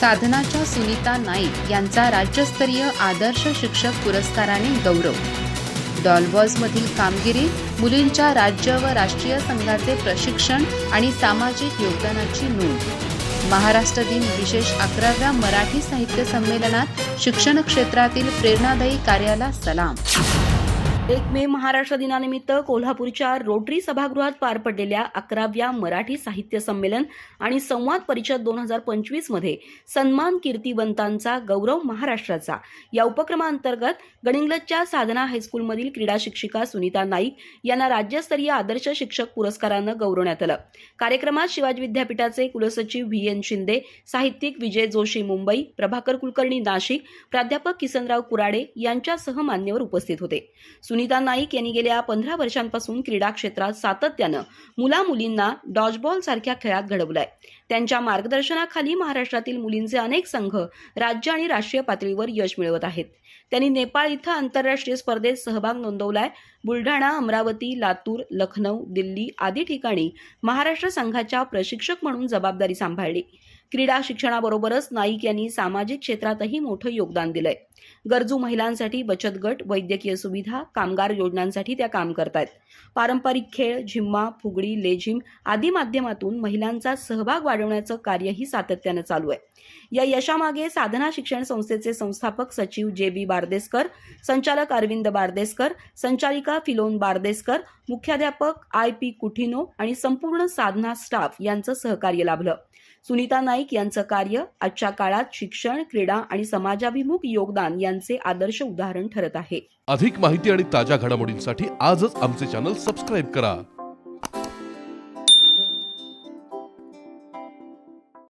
साधनाच्या सुनीता नाईक यांचा राज्यस्तरीय आदर्श शिक्षक पुरस्काराने गौरव. डॉलबॉजमधील कामगिरी मुलींच्या राज्य व राष्ट्रीय संघाचे प्रशिक्षण आणि सामाजिक योगदानाची नोंद. महाराष्ट्र दिन विशेष अकराव्या मराठी साहित्य संमेलनात शिक्षण क्षेत्रातील प्रेरणादायी कार्याला सलाम. एक मे महाराष्ट्र दिनानिमित्त कोल्हापूरच्या रोटरी सभागृहात पार पडलेल्या अकराव्या मराठी साहित्य संमेलन आणि संवाद परिषद दोन हजार पंचवीसमध्ये सन्मान कीर्तिवंतांचा गौरव महाराष्ट्राचा. या उपक्रमाअंतर्गत गणिंगलजच्या साधना हायस्कूलमधील क्रीडा शिक्षिका सुनीता नाईक यांना राज्यस्तरीय आदर्श शिक्षक पुरस्कारानं गौरवण्यात आलं. कार्यक्रमात शिवाजी विद्यापीठाचे कुलसचिव व्ही एन शिंदे साहित्यिक विजय जोशी मुंबई प्रभाकर कुलकर्णी नाशिक प्राध्यापक किसनराव कुराडे यांच्यासह मान्यवर उपस्थित होते. सुनीता नाईक यांनी गेल्या पंधरा वर्षांपासून क्रीडा क्षेत्रात सातत्यानं मुला मुलींना डॉजबॉल सारख्या खेळात घडवलंय. त्यांच्या मार्गदर्शनाखाली महाराष्ट्रातील मुलींचे अनेक संघ राज्य आणि राष्ट्रीय पातळीवर यश मिळवत आहेत. त्यांनी नेपाळ इथं आंतरराष्ट्रीय स्पर्धेत सहभाग नोंदवलाय. बुलढाणा अमरावती लातूर लखनौ दिल्ली आदी ठिकाणी महाराष्ट्र संघाच्या प्रशिक्षक म्हणून जबाबदारी सांभाळली. क्रीडा शिक्षणाबरोबरच नाईक यांनी सामाजिक क्षेत्रातही मोठं योगदान दिलंय. गरजू महिलांसाठी बचत गट वैद्यकीय सुविधा कामगार योजनांसाठी त्या काम करतायत. पारंपरिक खेळ झिम्मा फुगडी लेझिम आदी माध्यमातून महिलांचा सहभाग वाढवण्याचं कार्यही सातत्यानं चालू आहे. या यशामागे साधना शिक्षण संस्थेचे संस्थापक सचिव जे बी बारदेसकर संचालक अरविंद बारदेसकर संचालिका फिलोन बारदेसकर मुख्याध्यापक आय पी कुठिनो आणि संपूर्ण साधना स्टाफ यांचं सहकार्य लाभलं. सुनीता नाईक यांचं कार्य आजच्या काळात शिक्षण क्रीडा आणि समाजाभिमुख योगदान यांचे आदर्श उदाहरण ठरत आहे. अधिक माहिती आणि ताज्या घडामोडींसाठी आजच आमचे चॅनल सबस्क्राईब करा.